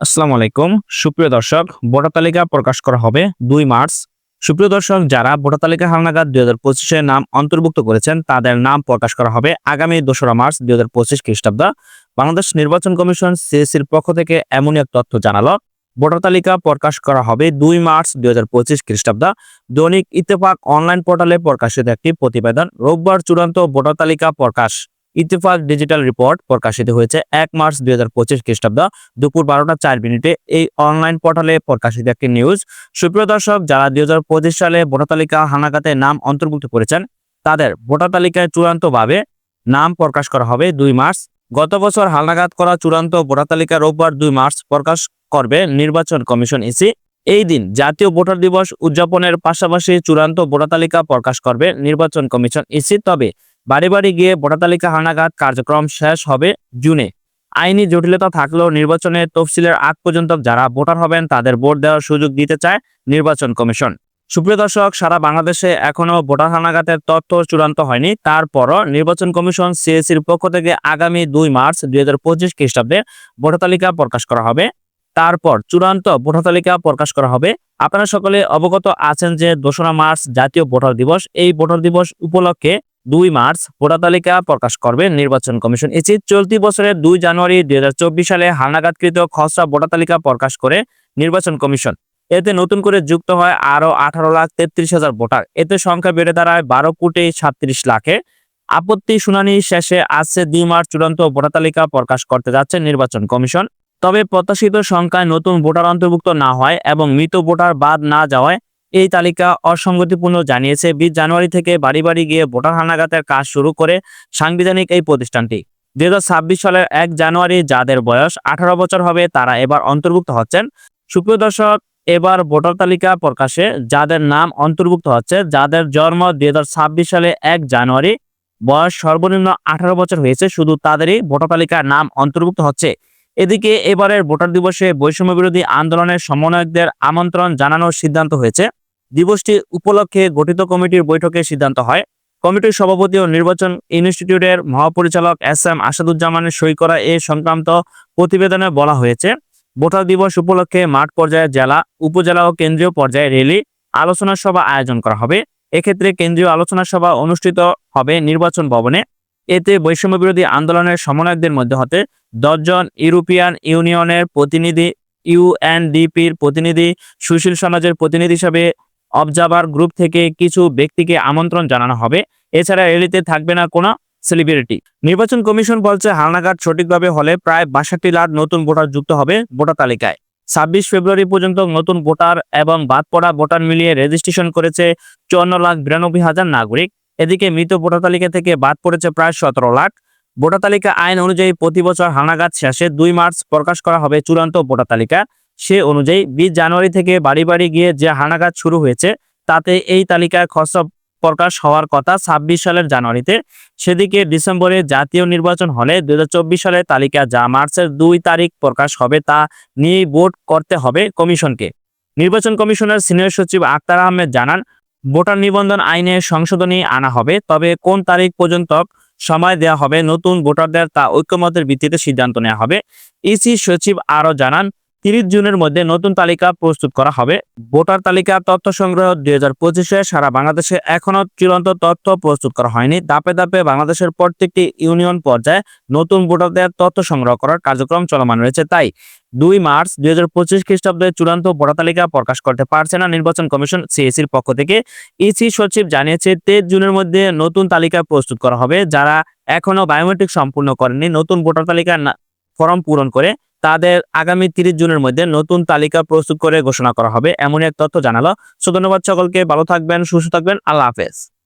আসসালামু আলাইকুম। সুপ্রিয় দর্শক, ভোটার তালিকা প্রকাশ করা হবে দুই মার্চ। সুপ্রিয় দর্শক, যারা ভোটার তালিকা হালনাগাদ দুই হাজার পঁচিশে নাম অন্তর্ভুক্ত করেছেন, তাদের নাম প্রকাশ করা হবে আগামী দোসরা মার্চ দুই হাজার পঁচিশ খ্রিস্টাব্দ। বাংলাদেশ নির্বাচন কমিশন সিএসির পক্ষ থেকে এমনই এক তথ্য জানালো, ভোটার তালিকা প্রকাশ করা হবে দুই মার্চ দুই হাজার পঁচিশ খ্রিস্টাব্দ। দৈনিক ইত্তেফাক অনলাইন পোর্টালে প্রকাশিত একটি প্রতিবেদন, রোববার চূড়ান্ত ভোটার তালিকা প্রকাশ। ইত্তেফাক ডিজিটাল রিপোর্ট প্রকাশিত হয়েছে এক মার্চ দুই হাজার পঁচিশ খ্রিস্টাব্দ দুপুর বারোটা চার মিনিটে। এই অনলাইন পোর্টালে প্রকাশিত একটি নিউজ। সুপ্রিয় দর্শক, যারা দুই হাজার পঁচিশ সালে ভোটার তালিকা হানাগাতে নাম অন্তর্ভুক্ত করেছেন, তাদের ভোটার তালিকায় চূড়ান্তভাবে নাম প্রকাশ করা হবে দুই মার্চ। গত বছর হালনাগাদ করা চূড়ান্ত ভোটার তালিকা রোববার দুই মার্চ প্রকাশ করবে নির্বাচন কমিশন ইসি। এই দিন জাতীয় ভোটার দিবস উদযাপনের পাশাপাশি চূড়ান্ত ভোটার তালিকা প্রকাশ করবে নির্বাচন কমিশন ইসি। তবে বাড়ি বাড়ি গিয়ে ভোটার তালিকা হানাগাদ কার্যক্রম শেষ হবে জুনে। আইনি জটিলতা থাকলেও নির্বাচনের তফসিলের আগ পর্যন্ত যারা ভোটার হবেন, তাদের ভোট দেওয়ার সুযোগ দিতে চায় নির্বাচন কমিশন। সুপ্রিয় দর্শক, সারা বাংলাদেশে এখনও ভোটার হানাগাতের তথ্য চূড়ান্ত হয়নি। তারপরও নির্বাচন কমিশন সিএসির পক্ষ থেকে আগামী দুই মার্চ দুই হাজার পঁচিশ খ্রিস্টাব্দে ভোটার তালিকা প্রকাশ করা হবে। তারপর চূড়ান্ত ভোটার তালিকা প্রকাশ করা হবে। আপনারা সকলে অবগত আছেন যে দোসরা মার্চ জাতীয় ভোটার দিবস। এই ভোটার দিবস উপলক্ষে দুই মার্চ ভোটার তালিকা প্রকাশ করবে নির্বাচন কমিশন। এটি চলতি বছরের দুই জানুয়ারি দুই হাজার চব্বিশ সালে হালনাগাদকৃত খসড়া ভোটার তালিকা প্রকাশ করে নির্বাচন কমিশন। এতে নতুন করে যুক্ত হয় আরও আঠারো লাখ তেত্রিশ হাজার ভোটার। এতে সংখ্যা বেড়ে দাঁড়ায় বারো কোটি সাতত্রিশ লাখে। আপত্তি শুনানি শেষে আসছে দুই মার্চ চূড়ান্ত ভোটার তালিকা প্রকাশ করতে যাচ্ছে নির্বাচন কমিশন। তবে প্রত্যাশিত সংখ্যায় নতুন ভোটার অন্তর্ভুক্ত না হয় এবং মৃত ভোটার বাদ না যাওয়ায় এই তালিকা অসংগতিপূর্ণ জানিয়েছে বিশ জানুয়ারি থেকে বাড়ি বাড়ি গিয়ে ভোটার হানাগাতের কাজ শুরু করে সাংবিধানিক এই প্রতিষ্ঠানটি। দুই হাজার ছাব্বিশ সালের এক জানুয়ারি যাদের বয়স আঠারো বছর হবে তারা এবার অন্তর্ভুক্ত হচ্ছেন। সুপ্রিয় দর্শক, এবার ভোটার তালিকা প্রকাশে যাদের নাম অন্তর্ভুক্ত হচ্ছে, যাদের জন্ম দুই হাজার ছাব্বিশ সালে এক জানুয়ারি, বয়স সর্বনিম্ন আঠারো বছর হয়েছে, শুধু তাদেরই ভোটার তালিকার নাম অন্তর্ভুক্ত হচ্ছে। এদিকে এবারের ভোটার দিবসে বৈষম্য বিরোধী আন্দোলনের সমন্বয়কদের আমন্ত্রণ জানানোর সিদ্ধান্ত হয়েছে। দিবসটি উপলক্ষে গঠিত কমিটির বৈঠকে সিদ্ধান্ত হয়। কমিটির সভাপতি ও নির্বাচন ইনস্টিটিউটের মহাপরিচালক এস এম আসাদুজ্জামানের সই করা এ সংক্রান্ত প্রতিবেদনে বলা হয়েছে, ভোটার দিবস উপলক্ষে মাঠ পর্যায়ে জেলা, উপজেলা ও কেন্দ্রীয় পর্যায়ে রেলি আলোচনা সভা আয়োজন করা হবে। এক্ষেত্রে কেন্দ্রীয় আলোচনা সভা অনুষ্ঠিত হবে নির্বাচন ভবনে। এতে বৈষম্য বিরোধী আন্দোলনের সমন্বয়কদের মধ্যে হতে দশজন ইউরোপিয়ান ইউনিয়নের প্রতিনিধি, ইউএনডিপির প্রতিনিধি, সুশীল সমাজের প্রতিনিধি হিসাবে অবজার্ভার গ্রুপ থেকে কিছু ব্যক্তিকে আমন্ত্রণ জানানো হবে। এছাড়া র্যালিতে থাকবে না কোনো সেলিব্রিটি নির্বাচন কমিশন বলছে হালনাঘাট সঠিকভাবে হলে প্রায় বাষট্টি লাখ নতুন ভোটার যুক্ত হবে ভোটার তালিকায়। ছাব্বিশ ফেব্রুয়ারি পর্যন্ত নতুন ভোটার এবং বাদ পড়া ভোটার মিলিয়ে রেজিস্ট্রেশন করেছে চুয়ান্ন লাখ বিরানব্বই হাজার নাগরিক। এদিকে মৃত ভোটার তালিকা থেকে বাদ পড়েছে প্রায় সতেরো লাখ। ভোটার তালিকা আইন অনুযায়ী প্রতি বছর হানাগাদ শেষে দুই মার্চ প্রকাশ করা হবে চূড়ান্ত ভোটার তালিকা। সে অনুযায়ী বিশ জানুয়ারি থেকে বাড়ি বাড়ি গিয়ে যে হানাগাদ শুরু হয়েছে, তাতে এই তালিকায় খসড়া প্রকাশ হওয়ার কথা ছাব্বিশ সালের জানুয়ারিতে। সেদিকে ডিসেম্বরে জাতীয় নির্বাচন হলে দুই সালের তালিকা যা মার্চের দুই তারিখ প্রকাশ হবে তা নিয়ে ভোট করতে হবে কমিশনকে। নির্বাচন কমিশনের সিনিয়র সচিব আক্তার আহমেদ জানান, ভোটার নিবন্ধন আইনে সংশোধনী আনা হবে, তবে কোন তারিখ পর্যন্ত সময় দেওয়া হবে নতুন ভোটারদের তা ঐক্যমতের ভিত্তিতে সিদ্ধান্ত নেওয়া হবে। ইসি সচিব আরও জানান তিরিশ জুনের মধ্যে নতুন তালিকা প্রস্তুত করা হবে। ভোটার তালিকা তথ্য সংগ্রহ দুই হাজার পঁচিশে সারা বাংলাদেশে এখনও চূড়ান্ত তথ্য প্রস্তুত করা হয়নি। ধাপে ধাপে বাংলাদেশের প্রত্যেকটি ইউনিয়ন পর্যায়ে নতুন ভোটারদের তথ্য সংগ্রহ করার কার্যক্রম চলমান রয়েছে। তাই দুই মার্চ দুই হাজার পঁচিশ খ্রিস্টাব্দে চূড়ান্ত ভোটার তালিকা প্রকাশ করতে পারছে না নির্বাচন কমিশন সিএসির পক্ষ থেকে। ইসি সচিব জানিয়েছে, তেইশ জুনের মধ্যে নতুন তালিকা প্রস্তুত করা হবে। যারা এখনও বায়োমেট্রিক সম্পূর্ণ করেনি নতুন ভোটার তালিকা ফর্ম পূরণ করে তাদের আগামী তিরিশ জুনের মধ্যে নতুন তালিকা প্রস্তুত করে ঘোষণা করা হবে। এমন এক তথ্য জানালো। সো ধন্যবাদ সকলকে, ভালো থাকবেন, সুস্থ থাকবেন। আল্লাহ হাফেজ।